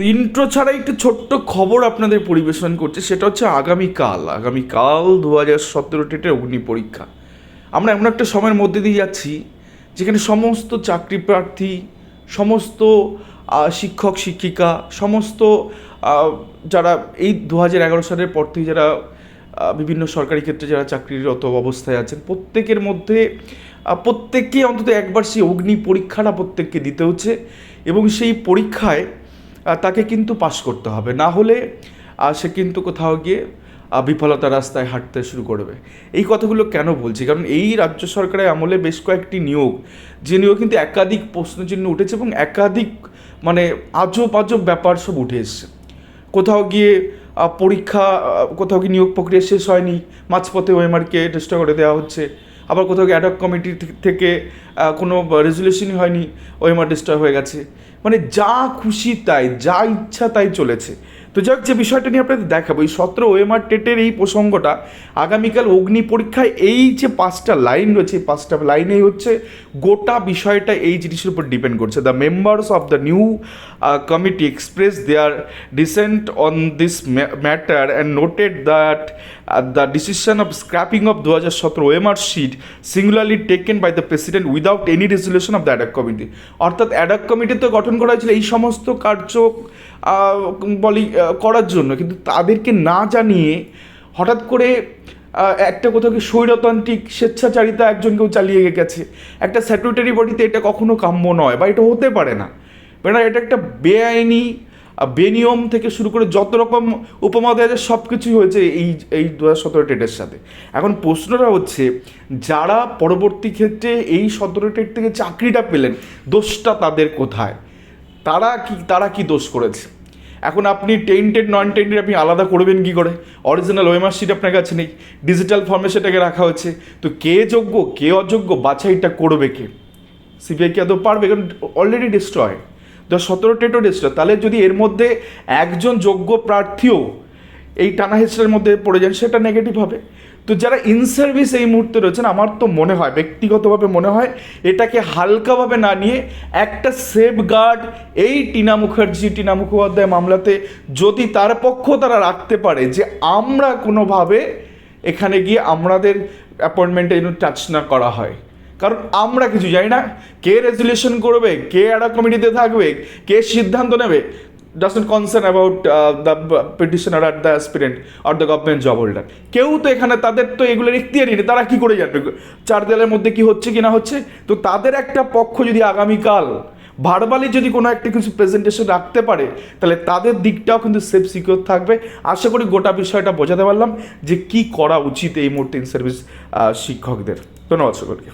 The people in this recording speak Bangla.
তো ইন্ট্রো ছাড়া একটি ছোট্ট খবর আপনাদের পরিবেশন করছে, সেটা হচ্ছে আগামীকাল। আগামীকাল দু হাজার সতেরো টেটের অগ্নি পরীক্ষা। আমরা এমন একটা সময়ের মধ্যে দিয়ে যাচ্ছি, যেখানে সমস্ত চাকরি প্রার্থী, সমস্ত শিক্ষক, শিক্ষিকা, সমস্ত যারা এই দু হাজার এগারো সালের পর থেকে যারা বিভিন্ন সরকারি ক্ষেত্রে যারা চাকরিরত অবস্থায় আছেন, প্রত্যেকের মধ্যে প্রত্যেককে অন্তত একবার সেই অগ্নি পরীক্ষাটা প্রত্যেককে দিতে হচ্ছে এবং সেই পরীক্ষায় তাকে কিন্তু পাশ করতে হবে। না হলে সে কিন্তু কোথাও গিয়ে বিফলতা রাস্তায় হাঁটতে শুরু করবে। এই কথাগুলো কেন বলছি? কারণ এই রাজ্য সরকারের আমলে বেশ কয়েকটি নিয়োগ, যে নিয়োগ কিন্তু একাধিক প্রশ্নচিহ্ন উঠেছে এবং একাধিক মানে আজব আজব ব্যাপার সব উঠে এসছে। কোথাও গিয়ে পরীক্ষা কোথাও গিয়ে নিয়োগ প্রক্রিয়া শেষ হয়নি, মাঝপথে ওএমআরকে ডিস্টার্ব করে দেওয়া হচ্ছে। আবার কোথাও অ্যাডক কমিটি থেকে কোনো রেজলিউশনই হয়নি ওএমআর ডিস্টার্ব হয়ে গেছে। মানে যা খুশি তাই, যা ইচ্ছা তাই চলেছে। তো যাক যে বিষয়টা নিয়ে আপনাদের দেখাবো, এই সতেরো ওএমআর টেটের এই প্রসঙ্গটা আগামীকাল অগ্নি পরীক্ষায় এই যে পাঁচটা লাইন রয়েছে, এই পাঁচটা লাইনেই হচ্ছে গোটা বিষয়টা এই জিনিসের উপর ডিপেন্ড করছে। The members of the new committee express their dissent on this matter and noted that the decision of scrapping of দু হাজার সতেরো OMR sheet singularly taken by the president without any resolution of the ad hoc committee অর্থাৎ অ্যাডাক কমিটি তো গঠন করা হয়েছিল এই সমস্ত কার্য বলি করার জন্য। কিন্তু তাদেরকে না জানিয়ে হঠাৎ করে একটা কোথাও কি স্বৈরতান্ত্রিক স্বেচ্ছাচারিতা একজন কেউ চালিয়ে গেছে। একটা স্যাটুটারি বডিতে এটা কখনো কাম্য নয় বা এটা হতে পারে না। মানে এটা একটা বেআইনি বেনিয়ম থেকে শুরু করে যত রকম উপমা দেওয়া যায় সব কিছুই হয়েছে এই এই দু হাজার সতেরো টেটের সাথে। এখন প্রশ্নটা হচ্ছে, যারা পরবর্তী ক্ষেত্রে এই সতেরো টেট থেকে চাকরিটা পেলেন, দোষটা তাদের কোথায়? তারা কি তারা কি দোষ করেছে? এখন আপনি টেন্টেড নন টেন্টেড আপনি আলাদা করবেন কি করে? অরিজিনাল ওয়েমার শিট আপনার কাছে নেই। ডিজিটাল ফর্মে সেটাকে রাখা হয়েছে। তো কে যোগ্য, কে অযোগ্য, বাছাইটা করবে কে? সিবিআই কি আদৌ পারবে? কারণ অলরেডি ডিস্ট্রয় দু সতেরো টেটও ডিস্ট্রয় তাহলে যদি এর মধ্যে একজন যোগ্য প্রার্থীও এই টানা হেঁচড়ের মধ্যে পড়ে যান, সেটা নেগেটিভ হবে। তো যারা ইন সার্ভিস এই মুহূর্তে রয়েছেন, আমার তো মনে হয়, ব্যক্তিগতভাবে মনে হয়, এটাকে হালকাভাবে না নিয়ে একটা সেফ গার্ড এই টিনা মুখার্জি, টিনা মুখোপাধ্যায় মামলাতে যদি তার পক্ষ তারা রাখতে পারে যে আমরা কোনোভাবে এখানে গিয়ে আমাদের অ্যাপয়েন্টমেন্টে যেন টাচ না করা হয়। কারণ আমরা কিছু জানি না, কে রেজুলেশন করবে, কে একটা কমিটিতে থাকবে, কে সিদ্ধান্ত নেবে। Doesn't concern about the petitioner R the aspirant আর দ্য গভর্নমেন্ট জব হোল্ডার কেউ তো এখানে তাদের তো এগুলোর ইখতিয়ারই নেই, তারা কি করে জানবে? চার দেয়ালের মধ্যে কি হচ্ছে কি না হচ্ছে? তো তাদের একটা পক্ষ যদি আগামীকাল ভারবালি যদি কোনো একটা কিছু প্রেজেন্টেশন রাখতে পারে, তাহলে তাদের দিকটাও কিন্তু সেফ সিকিউর থাকবে। আশা করি গোটা বিষয়টা বোঝাতে পারলাম যে কি করা উচিত এই মুহূর্তে ইন সার্ভিস শিক্ষকদের। ধন্যবাদ সকলকে।